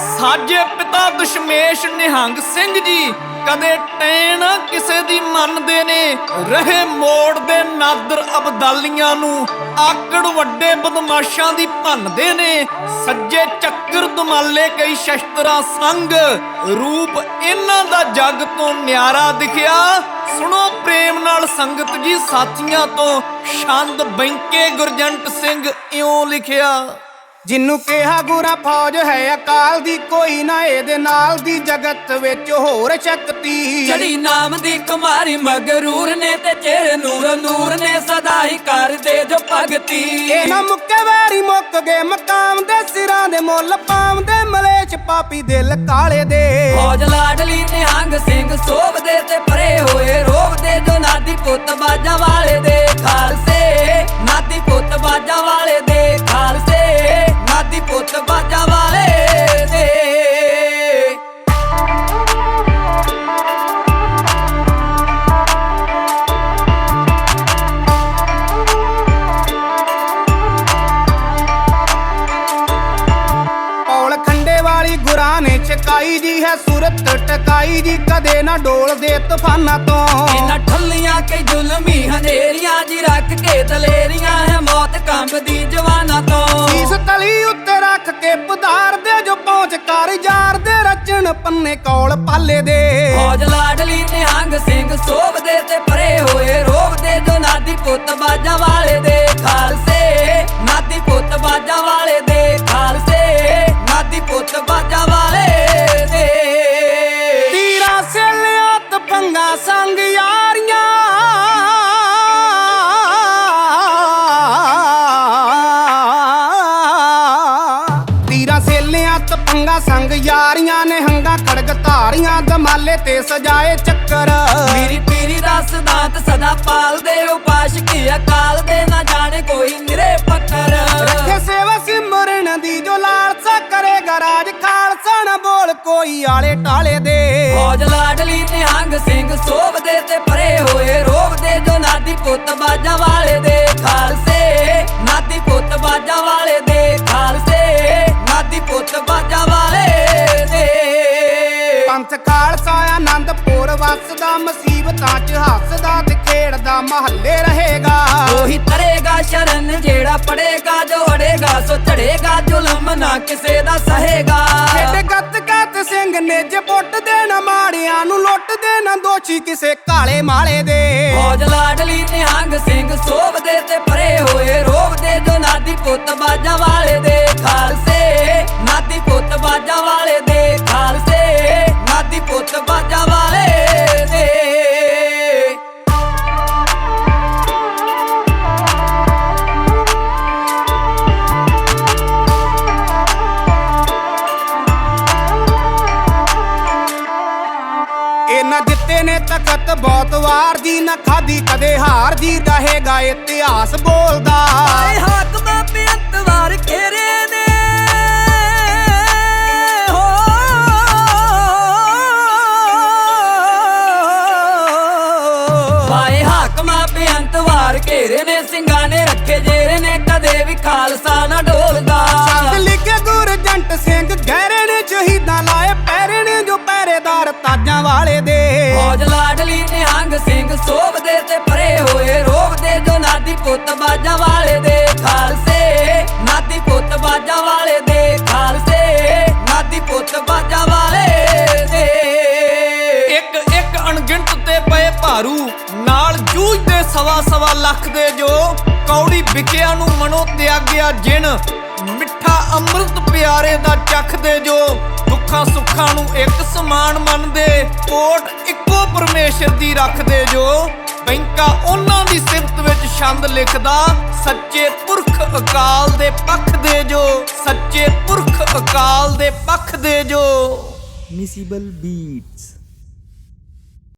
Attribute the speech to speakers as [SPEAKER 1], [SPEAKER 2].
[SPEAKER 1] ਸਾਜੇ ਪਿਤਾ ਦਸ਼ਮੇਸ਼ ਨਿਹੰਗ ਸਿੰਘ ਜੀ, ਕਦੇ ਟੈਣ ਕਿਸੇ ਦੀ ਮੰਨਦੇ ਨੇ, ਰਹੇ ਮੋੜ ਦੇ ਨਾਦਰ ਅਬਦਾਲੀਆਂ ਨੂੰ, ਆਕੜ ਵੱਡੇ ਬਦਮਾਸ਼ਾਂ ਦੀ ਭੰਨਦੇ ਨੇ, ਸੱਜੇ ਚੱਕਰ ਦਮਾਲੇ ਕਈ ਸ਼ਸਤਰਾਂ ਸੰਗ, ਰੂਪ ਇਹਨਾਂ ਦਾ ਜੱਗ ਤੋਂ ਨਿਆਰਾ ਦਿਖਿਆ। ਸੁਣੋ ਪ੍ਰੇਮ ਨਾਲ ਸੰਗਤ ਜੀ, ਸਾਥੀਆਂ ਤੋਂ, ਛੰਦ ਬੈਂਕੇ ਗੁਰਜੰਟ ਸਿੰਘ ਇਉਂ ਲਿਖਿਆ।
[SPEAKER 2] ਜਿੰਨੂੰ ਕਿਹਾ ਗੁਰਾ ਫੌਜ ਹੈ ਅਕਾਲ ਦੀ ਕੋਈ ਨਾ ਇਹਦੇ ਨਾਲ ਦੀ ਜਗਤ ਵਿੱਚ ਹੋਰ ਸ਼ਕਤੀ।
[SPEAKER 3] ਚੜੀ ਨਾਮ ਦੀ ਕੁਮਾਰੀ ਮਗਰੂਰ ਨੇ ਤੇ ਚਿਹਰੇ ਨੂਰ ਨੂਰ ਨੇ ਸਦਾ ਹੀ ਕਰਦੇ ਜੋ ਭਗਤੀ।
[SPEAKER 2] ਇਹ ਨਾ ਮੁੱਕੇ ਵੈਰੀ ਮੁੱਕ ਗਏ ਮਕਾਮ ਦੇ ਸਿਰਾਂ ਦੇ ਮੁੱਲ ਪਾਉਂਦੇ ਮਲੇਛ ਪਾਪੀ ਦਿਲ ਕਾਲੇ ਦੇ।
[SPEAKER 3] ਫੌਜ ਲਾਡਲੀ ਨਿਹੰਗ ਸਿੰਘ ਸੋਭਦੇ ਤੇ ਪਰੇ ਹੋਏ ਰੋਵਦੇ ਜੋ ਨਾਦੀ ਪੁੱਤ ਬਾਜਾਂ
[SPEAKER 2] ਚਕਾਈ ਜੀ ਹੈ ਸੁਰਤ ਟਕਾਈ ਜੀ ਕਦੇ ਨਾ ਡੋਲਦੇ ਤੂਫਾਨਾਂ ਤੋਂ।
[SPEAKER 3] ਇਹਨਾਂ ਠੱਲੀਆਂ ਕਈ ਜ਼ੁਲਮੀ ਹਨੇਰੀਆਂ ਜੀ ਰੱਖ ਕੇ ਦਲੇਰੀਆਂ ਹੈ ਮੌਤ ਕੰਬਦੀ ਜਵਾਨਾਂ ਤੋਂ।
[SPEAKER 2] ਸੀਸ ਤਲੀ ਉੱਤੇ ਰੱਖ ਕੇ ਪਧਾਰ ਦੇ ਜੋ ਪਹੁੰਚ ਕਰ ਯਾਰ ਦੇ ਰਚਣ ਪੰਨੇ ਕੌਲ ਪਾਲੇ ਦੇ।
[SPEAKER 3] ਫੌਜ ਲਾਡਲੀ ਨਿਹੰਗ ਸਿੰਘ ਸੋਭਦੇ ਤੇ ਪਰੇ ਹੋਏ ਰੋਵਦੇ ਜੋ ਨਾਦੀ ਪੁੱਤ ਬਾਜਾਂ ਵਾਲੇ ਦੇ। ਖਾਲਸੇ ਨਾਦੀ ਪੁੱਤ ਬਾਜਾਂ
[SPEAKER 2] ਸੇਲਿਆ ਤਪੰਗਾ ਸੰਗ ਯਾਰੀਆਂ ਨੇ ਹੰਗਾ ਖੜਗ ਧਾਰੀਆਂ ਦਮਾਲੇ ਤੇ ਸਜਾਏ ਚੱਕਰ।
[SPEAKER 3] ਮੇਰੀ ਪੀਰੀ ਦਾ ਸਿਧਾਂਤ ਸਦਾ ਪਾਲਦੇ ਉਪਾਸ਼ ਕੀ ਅਕਾਲ ਦੇ ਨਾ ਜਾਣੇ ਕੋਈ ਨਿਰੇ ਪੱਥਰ।
[SPEAKER 2] ਰੱਖੇ ਸੇਵਾ ਸਿਮਰਨ ਦੀ ਜੋ ਲਾਲਸਾ ਕਰੇਗਾ ਰਾਜ ਖਾਲਸਾ ਨਾ ਬੋਲ ਕੋਈ ਆਲੇ ਟਾਲੇ ਦੇ।
[SPEAKER 3] ਫੌਜ ਲਾਡਲੀ ਨਿਹੰਗ ਸਿੰਘ ਸੋਭਦੇ ਤੇ ਪਰੇ ਹੋਏ ਰੋਵਦੇ ਜੋ ਨਾਦੀ ਪੁੱਤ ਬਾਜਾਂ ਵਾਲੇ ਦੇ। ਖਾਲਸਾ
[SPEAKER 2] ਆਨੰਦਪੁਰ ਵਸਦਾ ਮੁਸੀਬਤਾਂ 'ਚ ਹੱਸਦਾ ਤੇ ਖੇਡਦਾ ਮਹੱਲੇ ਰਹੇਗਾ।
[SPEAKER 3] ਉਹੀ ਤਰੇਗਾ ਸ਼ਰਨ ਜਿਹੜਾ ਪੜੇਗਾ ਜੋ ਅੜੇਗਾ ਸੋ ਚੜੇਗਾ ਜ਼ੁਲਮ ਨਾ ਕਿਸੇ ਦਾ ਸਹੇਗਾ।
[SPEAKER 2] ਛੇੜ ਗੱਤ ਗੱਤ ਸਿੰਘ ਨੇ ਜੇ ਪੁੱਟ ਦੇ ਨਾ ਮਾੜਿਆਂ ਨੂੰ ਲੁੱਟ ਦੇ ਨਾ ਦੋਸ਼ੀ ਕਿਸੇ ਕਾਲੇ ਮਾਲੇ ਦੇ।
[SPEAKER 3] ਫੌਜ ਲਾਡਲੀ ਨਿਹੰਗ ਸਿੰਘ ਸੋਭਦੇ ਤੇ ਪਰੇ ਹੋਏ ਰੋਵਦੇ ਜੋ ਨਾਦੀ ਪੁੱਤ ਬਾਜਾਂ ਵਾਲੇ ਦੇ। ਖਾਲਸੇ ਨਾਦੀ ਪੁੱਤ ਬਾਜਾਂ ਨਾਦੀ ਪੁੱਤ ਬਾਜਾਂ ਵਾਲੇ ਦੇ।
[SPEAKER 2] ਇਹਨਾਂ ਦਿੱਤੇ ਨੇ ਤਖਤ ਬਹੁਤ ਵਾਰ ਦੀ, ਨਾ ਖਾਦੀ ਕਦੇ ਹਾਰ ਦੀ ਰਹੇਗਾ ਇਤਿਹਾਸ ਬੋਲਦਾ।
[SPEAKER 3] ਆਏ ਹਾਕਮਾਂ ਆਏ ਹਾਕਮਾਂ ਬੇਅੰਤ ਵਾਰ ਘੇਰੇ ਨੇ ਸਿੰਘਾਂ ਨੇ ਰੱਖੇ ਜੇਰੇ ਨੇ ਕਦੇ ਵੀ ਖਾਲਸਾ ਨਾ ਡੋਲਦਾ।
[SPEAKER 2] ਸੰਗ ਲਿਖੇ ਗੁਰਜੰਟ ਸਿੰਘ ਗਹਿਰੇ ਨੇ ਸ਼ਹੀਦਾਂ ਲਾਏ ਪੈਰੇ ਨੇ ਜੋ ਪਹਿਰੇਦਾਰ ਤਾਜਾਂ ਵਾਲੇ ਦੇ।
[SPEAKER 3] ਫੌਜ ਲਾਡਲੀ ਨਿਹੰਗ ਸਿੰਘ ਸੋਭਦੇ ਤੇ ਪਰੇ ਹੋਏ ਰੋਵਦੇ ਜੋ ਨਾਦੀ ਪੁੱਤ ਬਾਜਾਂ
[SPEAKER 1] ਸਵਾ ਸਵਾ ਲੱਖ ਦੇ ਜੋ। ਕੌੜੀ ਵਿਕਿਆ ਨੂੰ ਮਨੋ ਤਿਆਗਿਆ ਜਿਣ। ਮਿੱਠਾ ਅੰਮ੍ਰਿਤ ਪਿਆਰੇ ਦਾ ਚੱਖਦੇ ਜੋ। ਦੁੱਖਾਂ ਸੁੱਖਾਂ ਨੂੰ ਇੱਕ ਸਮਾਨ ਮੰਨਦੇ। ਕੋਟ ਇੱਕੋ ਪਰਮੇਸ਼ਰ ਦੀ ਰੱਖਦੇ ਜੋ। ਬੈਂਕਾ ਉਹਨਾਂ ਦੀ ਸਿਫਤ ਵਿੱਚ ਛੰਦ ਲਿਖਦਾ। ਸੱਚੇ ਪੁਰਖ ਅਕਾਲ ਦੇ ਪੱਖ ਦੇ ਜੋ। ਸੱਚੇ ਪੁਰਖ ਅਕਾਲ ਦੇ ਪੱਖ ਦੇ ਜੋ।
[SPEAKER 4] Missable Beats